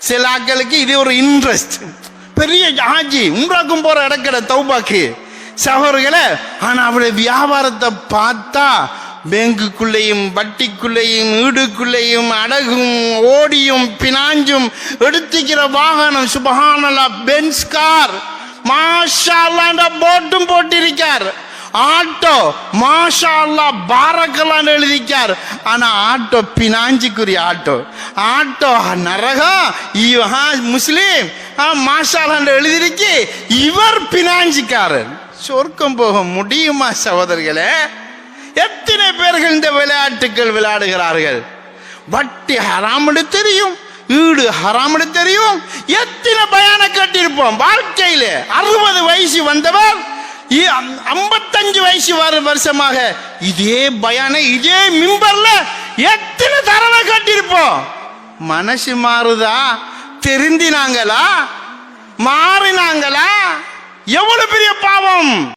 சில ஆக்களுக்கு இது ஒரு இன்ட்ரெஸ்ட் பெரிய ஆஜி உம்ராக்கும் போற இடக்கிற தௌபாக்கு. சகோதரர்களே ஆனா அவருடைய வியாபாரத்தை பார்த்தா பேங்குக்குள்ளேயும் வட்டிக்குள்ளேயும் வீடுக்குள்ளேயும் அடகும் ஓடியும் பினாஞ்சும் எடுத்துக்கிற வாகனம் சுபஹானலா பென்ஸ் கார் மாஷா போட்டும் போட்டிருக்கார். ஆட்டோ மாஷா அல்லா பாரக்கலான்னு எழுதிக்கார். ஆனா ஆட்டோ பினாஞ்சிக்குரிய ஆட்டோ. ஆட்டோ நரகம் இவா முஸ்லீம். ஆ, மாஷா அல்லான்னு எழுதிருக்கு இவர் பினாஞ்சிக்காரர். சொர்க்கம் போக முடியுமா சகோதரர்களே? எத்தனை பேர்கள் இந்த விளையாட்டுகள் விளையாடுகிறார்கள்? வட்டி ஹராம்னு தெரியும் ஈடு ஹராமடு தெரியும். எத்தனை பயான கட்டியிருப்போம்? வாழ்க்கையில அறுபது வயசு வந்தவர் ஐம்பத்தஞ்சு வயசு வரும் வருஷமாக. இதே பயான இதே மிம்பர்ல எத்தனை தடவை கட்டியிருப்போம்? மனசு மாறுதா? தெரிந்தினாங்களா? மாறினாங்களா? எவ்வளவு பெரிய பாவம்?